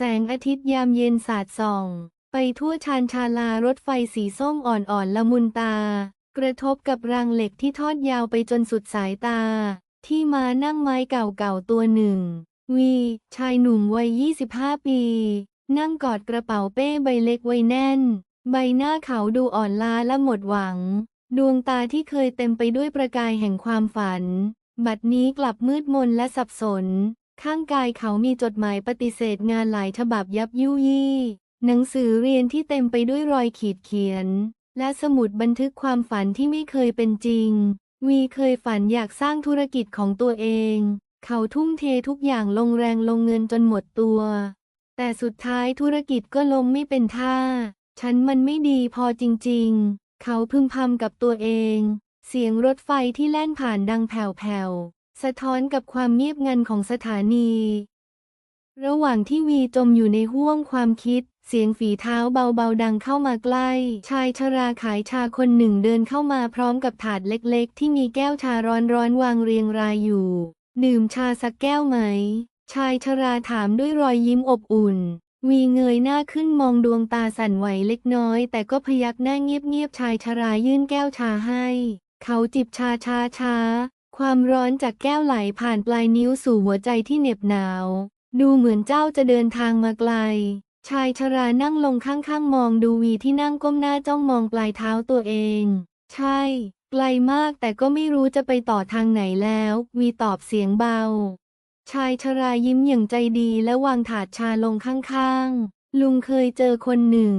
แสงอาทิตย์ยามเย็นสาดส่อง ไปทั่วชานชาลารถไฟสีส้มอ่อนๆละมุนตา กระทบกับรางเหล็กที่ทอดยาวไปจนสุดสายตา ที่มานั่งไม้เก่าๆตัวหนึ่ง วี ชายหนุ่มวัย 25 ปี นั่งกอดกระเป๋าเป้ใบเล็กไว้แน่น ใบหน้าเขาดูอ่อนล้าและหมดหวัง ดวงตาที่เคยเต็มไปด้วยประกายแห่งความฝัน บัดนี้กลับมืดมนและสับสน ข้างกายเขามีจดหมายปฏิเสธงานหลายฉบับยับยุยี่ หนังสือเรียนที่เต็มไปด้วยรอยขีดเขียน และสมุดบันทึกความฝันที่ไม่เคยเป็นจริง วีเคยฝันอยากสร้างธุรกิจของตัวเอง เขาทุ่มเททุกอย่างลงแรงลงเงินจนหมดตัว แต่สุดท้ายธุรกิจก็ล้มไม่เป็นท่า ฉันมันไม่ดีพอจริง ๆ เขาพึมพำกับตัวเอง เสียงรถไฟที่แล่นผ่านดังแผ่วๆ สะท้อนกับความเงียบงันของสถานี ระหว่างที่วีจมอยู่ในห้วงความคิด เสียงฝีเท้าเบาๆดังเข้ามาใกล้ ชายชราขายชาคนหนึ่งเดินเข้ามาพร้อมกับถาดเล็กๆ ที่มีแก้วชาร้อนๆวางเรียงรายอยู่ ดื่มชาสักแก้วไหม ชายชราถามด้วยรอยยิ้มอบอุ่นวีเงยหน้าขึ้นมองดวงตาสั่นไหวเล็กน้อย แต่ก็พยักหน้าเงียบๆชายชรายื่นแก้วชาให้ เขาจิบชาชาชา ความร้อนจากแก้วไหลผ่านปลายนิ้วสู่หัวใจที่เหน็บหนาว ดูเหมือนเจ้าจะเดินทางมาไกล ชายชรานั่งลงข้างๆ มองดูวีที่นั่งก้มหน้าจ้องมองปลายเท้าตัวเอง ใช่ ไกลมากแต่ก็ไม่รู้จะไปต่อทางไหนแล้ว วีตอบเสียงเบา ชายชรายิ้มอย่างใจดีและวางถาดชาลงข้างๆ ลุงเคยเจอคนหนึ่ง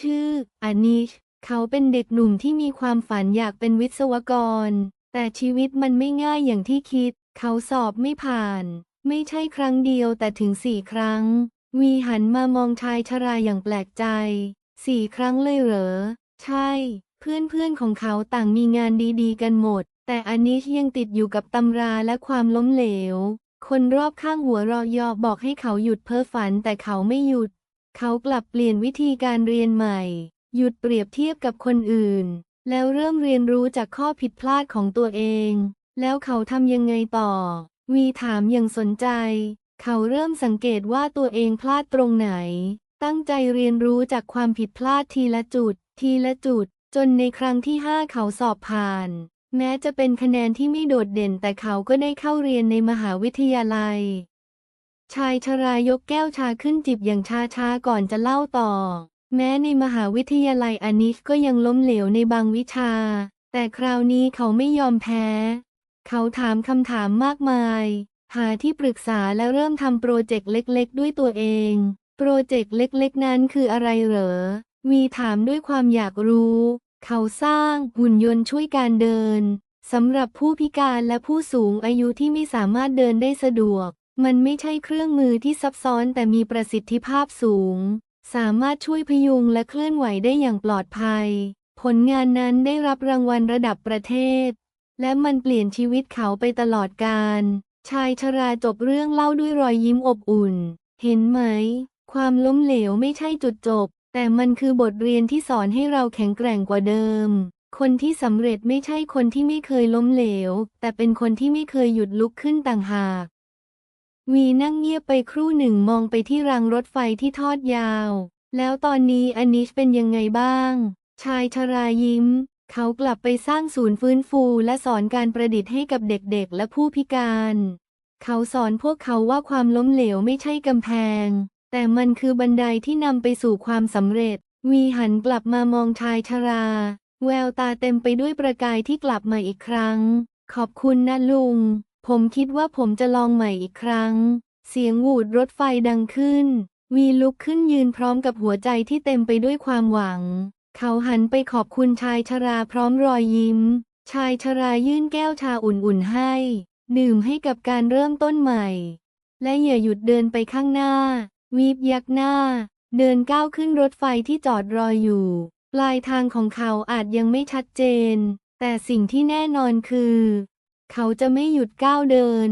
ชื่ออานิชเขาเป็นเด็กหนุ่มที่มีความฝันอยากเป็นวิศวกร แต่ชีวิตมันไม่ง่ายอย่างที่คิด เขาสอบไม่ผ่าน ไม่ใช่ครั้งเดียวแต่ถึงสี่ครั้ง วีหันมามองชายชราอย่างแปลกใจ สี่ครั้งเลยเหรอ ใช่ เพื่อนๆของเขาต่างมีงานดีๆ กันหมด แต่อานิชยังติดอยู่กับตำราและความล้มเหลว คนรอบข้างหัวเรอยอบอกให้เขาหยุดเพ้อฝันแต่เขาไม่หยุด เขากลับเปลี่ยนวิธีการเรียนใหม่ หยุดเปรียบเทียบกับคนอื่น แล้วเริ่มเรียนรู้จากข้อผิดพลาดของตัวเอง แล้วเขาทำยังไงต่อ วีถามอย่างสนใจ เขาเริ่มสังเกตว่าตัวเองพลาดตรงไหน ตั้งใจเรียนรู้จากความผิดพลาดทีละจุด ทีละจุด จนในครั้งที่ห้าเขาสอบผ่าน แม้จะเป็นคะแนนที่ไม่โดดเด่นแต่เขาก็ได้เข้าเรียนในมหาวิทยาลัย ชายชรายกแก้วชาขึ้นจิบอย่างช้าๆก่อนจะเล่าต่อ แม้ในมหาวิทยาลัยอานิชก็ยังล้มเหลวในบางวิชา แต่คราวนี้เขาไม่ยอมแพ้ เขาถามคำถามมากมาย หาที่ปรึกษาและเริ่มทำโปรเจกต์เล็กๆ ด้วยตัวเอง โปรเจกต์เล็กๆ นั้นคืออะไรเหรอ วีถามด้วยความอยากรู้ เขาสร้างหุ่นยนต์ช่วยการเดินสำหรับผู้พิการและผู้สูงอายุที่ไม่สามารถเดินได้สะดวก มันไม่ใช่เครื่องมือที่ซับซ้อนแต่มีประสิทธิภาพสูง สามารถช่วยพยุงและเคลื่อนไหวได้อย่างปลอดภัย ผลงานนั้นได้รับรางวัลระดับประเทศ และมันเปลี่ยนชีวิตเขาไปตลอดกาล ชายชราจบเรื่องเล่าด้วยรอยยิ้มอบอุ่น เห็นไหม ความล้มเหลวไม่ใช่จุดจบ แต่มันคือบทเรียนที่สอนให้เราแข็งแกร่งกว่าเดิม คนที่สำเร็จไม่ใช่คนที่ไม่เคยล้มเหลว แต่เป็นคนที่ไม่เคยหยุดลุกขึ้นต่างหาก วีนั่งเงียบไปครู่หนึ่งมองไปที่รางรถไฟที่ทอดยาว แล้วตอนนี้อนิชเป็นยังไงบ้าง ชายชรายิ้ม เขากลับไปสร้างศูนย์ฟื้นฟูและสอนการประดิษฐ์ให้กับเด็กๆ และผู้พิการ เขาสอนพวกเขาว่าความล้มเหลวไม่ใช่กำแพง แต่มันคือบันไดที่นำไปสู่ความสำเร็จ วีหันกลับมามองชายชรา แววตาเต็มไปด้วยประกายที่กลับมาอีกครั้ง ขอบคุณนะลุง ผมคิดว่าผมจะลองใหม่อีกครั้ง เสียงหวูดรถไฟดังขึ้น วีลุกขึ้นยืนพร้อมกับหัวใจที่เต็มไปด้วยความหวัง เขาหันไปขอบคุณชายชราพร้อมรอยยิ้ม ชายชรายื่นแก้วชาอุ่นๆให้ ดื่มให้กับการเริ่มต้นใหม่ และอย่าหยุดเดินไปข้างหน้า วีบยักหน้า เดินก้าวขึ้นรถไฟที่จอดรออยู่ ปลายทางของเขาอาจยังไม่ชัดเจน แต่สิ่งที่แน่นอนคือ เขาจะไม่หยุดก้าวเดิน